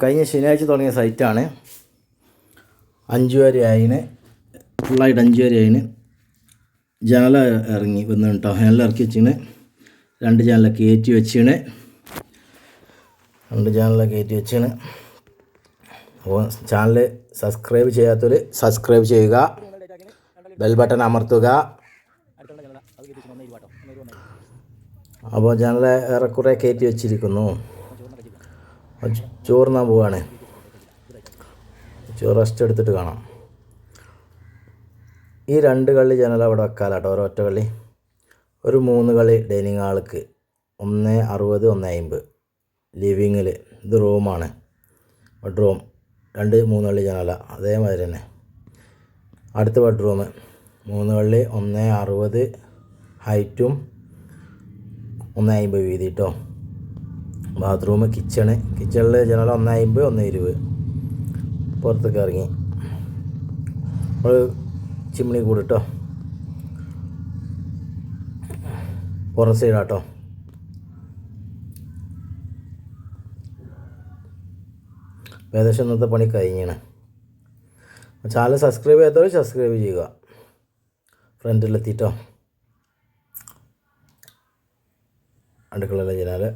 കഴിഞ്ഞ ശനിയാഴ്ച തുടങ്ങിയ സൈറ്റാണ്. അഞ്ച് വരെ ആയിന് ഫുള്ളായിട്ട് അഞ്ചു വരെ ആയിന് ജനല ഇറങ്ങി വന്നു കേട്ടോ. ജനല ഇറക്കി വെച്ചിന്. രണ്ട് ജനല കയറ്റി വെച്ചിന്. രണ്ട് ജനല കയറ്റി വെച്ചിന്. അപ്പോൾ ചാനൽ സബ്സ്ക്രൈബ് ചെയ്യാത്തവർ സബ്സ്ക്രൈബ് ചെയ്യുക. ബെൽ ബട്ടൺ അമർത്തുക. അപ്പോൾ ജനല ഏറെക്കുറെ കയറ്റി വെച്ചിരിക്കുന്നു. ചോറുന്നാൻ പോവാണ്. ചോറ് റെസ്റ്റ് എടുത്തിട്ട് കാണാം. ഈ രണ്ട് കള്ളി ജനൽ അവിടെ വെക്കാലാട്ടോ ഓരോ ഒറ്റ കള്ളി. ഒരു മൂന്ന് കളി ഡൈനിങ് ഹാൾക്ക് ഒന്ന് അറുപത് ഒന്ന് അമ്പത് ലിവിങ്ങിൽ ഇത് റൂമാണ് ബെഡ്റൂം രണ്ട് മൂന്ന് കള്ളി ജനല അതേമാതിരി തന്നെ. അടുത്ത ബെഡ്റൂം മൂന്ന് കള്ളി ഒന്ന് അറുപത് ഹൈറ്റും ഒന്ന് അമ്പത് വീതി കേട്ടോ ബാത്റൂം കിച്ചണ്. കിച്ചണിൽ ജനറൽ ഒന്ന് അമ്പത് ഒന്ന് ഇരുപത് പുറത്തേക്ക് ഇറങ്ങി. നമ്മൾ ചിമ്മിണി കൂടിട്ടോ. കേട്ടോ പുറം സൈഡാട്ടോ. ഏകദേശം ഇന്നത്തെ പണി കഴിഞ്ഞാണ്. ചാനൽ സബ്സ്ക്രൈബ് ചെയ്യാത്തവർ സബ്സ്ക്രൈബ് ചെയ്യുക. ഫ്രണ്ടിലെത്തിയിട്ടോ അടുക്കളയിലെ ജനാല്.